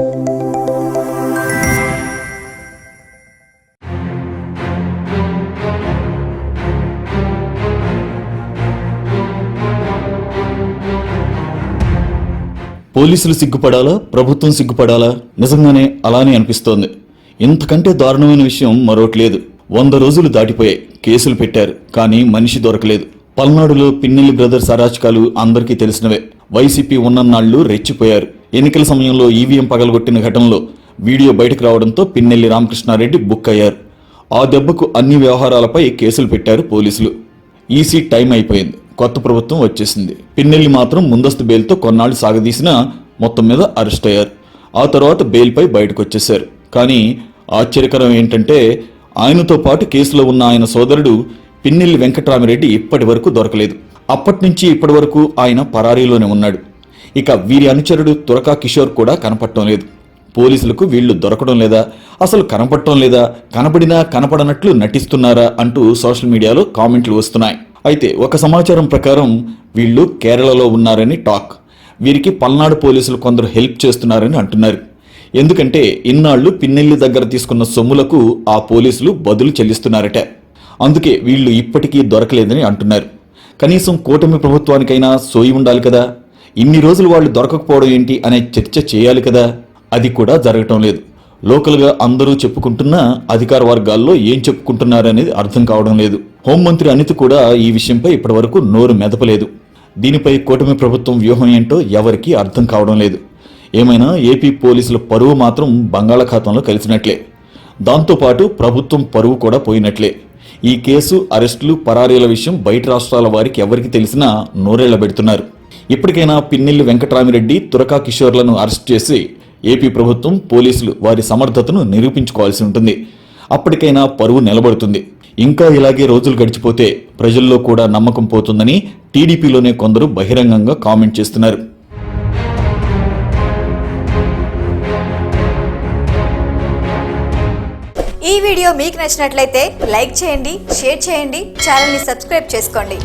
పోలీసులు సిగ్గుపడాలా? ప్రభుత్వం సిగ్గుపడాలా? నిజంగానే అలానే అనిపిస్తోంది. ఇంతకంటే దారుణమైన విషయం మరొకటి లేదు. వంద రోజులు దాటిపోయాయి. కేసులు పెట్టారు. కానీ మనిషి దొరకలేదు. పల్నాడులో పిన్నెల్లి బ్రదర్స్ అరాచకాలు అందరికీ తెలిసినవే. వైసీపీ ఉన్నన్నాళ్ళు రెచ్చిపోయారు. ఎన్నికల సమయంలో ఈవీఎం పగలగొట్టిన ఘటనలో వీడియో బయటకు రావడంతో పిన్నెల్లి రామకృష్ణారెడ్డి బుక్ అయ్యారు ఆ దెబ్బకు అన్ని వ్యవహారాలపై కేసులు పెట్టారు పోలీసులు. ఈసీ టైం అయిపోయింది. కొత్త ప్రభుత్వం వచ్చేసింది. పిన్నెల్లి మాత్రం ముందస్తు బెయిల్తో కొన్నాళ్ళు సాగదీసినా మొత్తం మీద అరెస్ట్ అయ్యారు. ఆ తర్వాత బెయిల్పై బయటకు వచ్చేశారు కానీ ఆశ్చర్యకరం ఏంటంటే ఆయనతో పాటు కేసులో ఉన్న ఆయన సోదరుడు పిన్నెల్లి వెంకటరామిరెడ్డి ఇప్పటి వరకు దొరకలేదు. అప్పటి నుంచి ఇప్పటి వరకు ఆయన పరారీలోనే ఉన్నాడు. ఇక వీరి అనుచరుడు తురకా కిషోర్ కూడా కనపడటం లేదు. పోలీసులకు వీళ్ళు దొరకడం లేదా అసలు కనపడటం లేదా కనపడినా కనపడనట్లు నటిస్తున్నారా అంటూ సోషల్ మీడియాలో కామెంట్లు వస్తున్నాయి. అయితే ఒక సమాచారం ప్రకారం వీళ్ళు కేరళలో ఉన్నారని టాక్. వీరికి పల్నాడు పోలీసులు కొందరు హెల్ప్ చేస్తున్నారని అంటున్నారు. ఎందుకంటే ఇన్నాళ్ళు పిన్నెల్లి దగ్గర తీసుకున్న సొమ్ములకు ఆ పోలీసులు బదులు చెల్లిస్తున్నారట. అందుకే వీళ్ళు ఇప్పటికీ దొరకలేదని అంటున్నారు. కనీసం కూటమి ప్రభుత్వానికైనా సోయి ఉండాలి కదా? ఇన్ని రోజులు వాళ్ళు దొరకకపోవడం ఏంటి అనే చర్చ చేయాలి కదా? అది కూడా జరగటం లేదు. లోకల్గా అందరూ చెప్పుకుంటున్న అధికార వర్గాల్లో ఏం చెప్పుకుంటున్నారనేది అర్థం కావడం లేదు. హోంమంత్రి అనిత కూడా ఈ విషయంపై ఇప్పటివరకు నోరు మెదపలేదు. దీనిపై కూటమి ప్రభుత్వం వ్యూహం ఏంటో ఎవరికీ అర్థం కావడం లేదు. ఏమైనా ఏపీ పోలీసుల పరువు మాత్రం బంగాళాఖాతంలో కలిసినట్లే. దాంతోపాటు ప్రభుత్వం పరువు కూడా పోయినట్లే. ఈ కేసు అరెస్టులు పరారీల విషయం బయట రాష్ట్రాల వారికి ఎవరికి తెలిసినా నోరేళ్ళ పెడుతున్నారు ఇప్పటికైనా పిన్నెల్లి వెంకటరామిరెడ్డి తురకా కిషోర్లను అరెస్ట్ చేసి ఏపీ ప్రభుత్వం పోలీసులు వారి సమర్థతను నిరూపించుకోవాల్సి ఉంటుంది. అప్పటికైనా పరువు నిలబడుతుంది. ఇంకా ఇలాగే రోజులు గడిచిపోతే ప్రజల్లో కూడా నమ్మకం పోతుందని టీడీపీలోనే కొందరు బహిరంగంగా కామెంట్ చేస్తున్నారు. ఈ వీడియో మీకు నచ్చినట్లయితే లైక్ చేయండి షేర్ చేయండి ఛానల్ని సబ్స్క్రైబ్ చేసుకోండి.